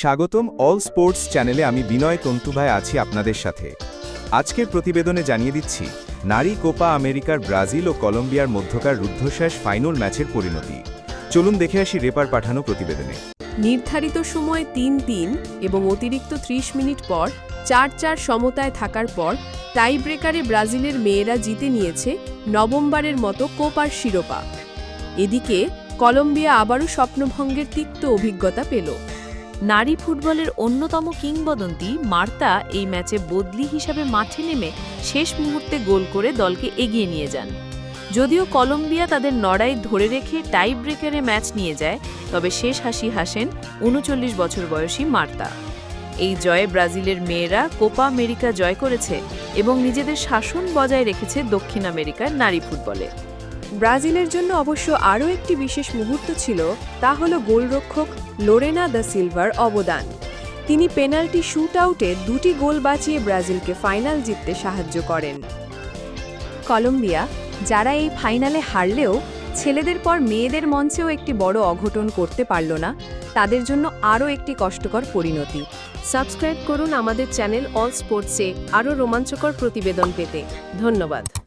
স্বাগতম all sports চ্যানেলে আমি বিনয় তন্তুভাই আছি আপনাদের সাথে। আজকের প্রতিবেদনে জানিয়ে দিচ্ছি, নারী কোপা আমেরিকার ব্রাজিল ও কলম্বিয়ার মধ্যকার রুদ্ধশ্বাস ফাইনাল ম্যাচের পরিণতি। চলুন দেখে আসি রেপার পাঠানো প্রতিবেদনে। নির্ধারিত সময় তিন তিন এবং অতিরিক্ত ত্রিশ মিনিট পর চার চার সমতায় থাকার পর টাই ব্রেকারে ব্রাজিলের মেয়েরা জিতে নিয়েছে নভেম্বরের মতো কোপার শিরোপা। এদিকে কলম্বিয়া আবারও স্বপ্নভঙ্গের তিক্ত অভিজ্ঞতা পেল। নারী ফুটবলের অন্যতম কিংবদন্তি মার্তা এই ম্যাচে বদলি হিসাবে মাঠে নেমে শেষ মুহূর্তে গোল করে দলকে এগিয়ে নিয়ে যান। যদিও কলম্বিয়া তাদের লড়াই ধরে রেখে টাই ব্রেকারে ম্যাচ নিয়ে যায়, তবে শেষ হাসি হাসেন উনচল্লিশ বছর বয়সী মার্তা। এই জয়ে ব্রাজিলের মেয়েরা কোপা আমেরিকা জয় করেছে এবং নিজেদের শাসন বজায় রেখেছে দক্ষিণ আমেরিকার নারী ফুটবলে। ব্রাজিলের জন্য অবশ্য আরও একটি বিশেষ মুহূর্ত ছিল, তা হল গোলরক্ষক লোরেনা দ্য সিলভার অবদান। তিনি পেনাল্টি শুট আউটে দুটি গোল বাঁচিয়ে ব্রাজিলকে ফাইনাল জিততে সাহায্য করেন। কলম্বিয়া, যারা এই ফাইনালে হারলেও ছেলেদের পর মেয়েদের মঞ্চেও একটি বড় অঘটন করতে পারল না, তাদের জন্য আরও একটি কষ্টকর পরিণতি। সাবস্ক্রাইব করুন আমাদের চ্যানেল অল স্পোর্টসে আরও রোমাঞ্চকর প্রতিবেদন পেতে। ধন্যবাদ।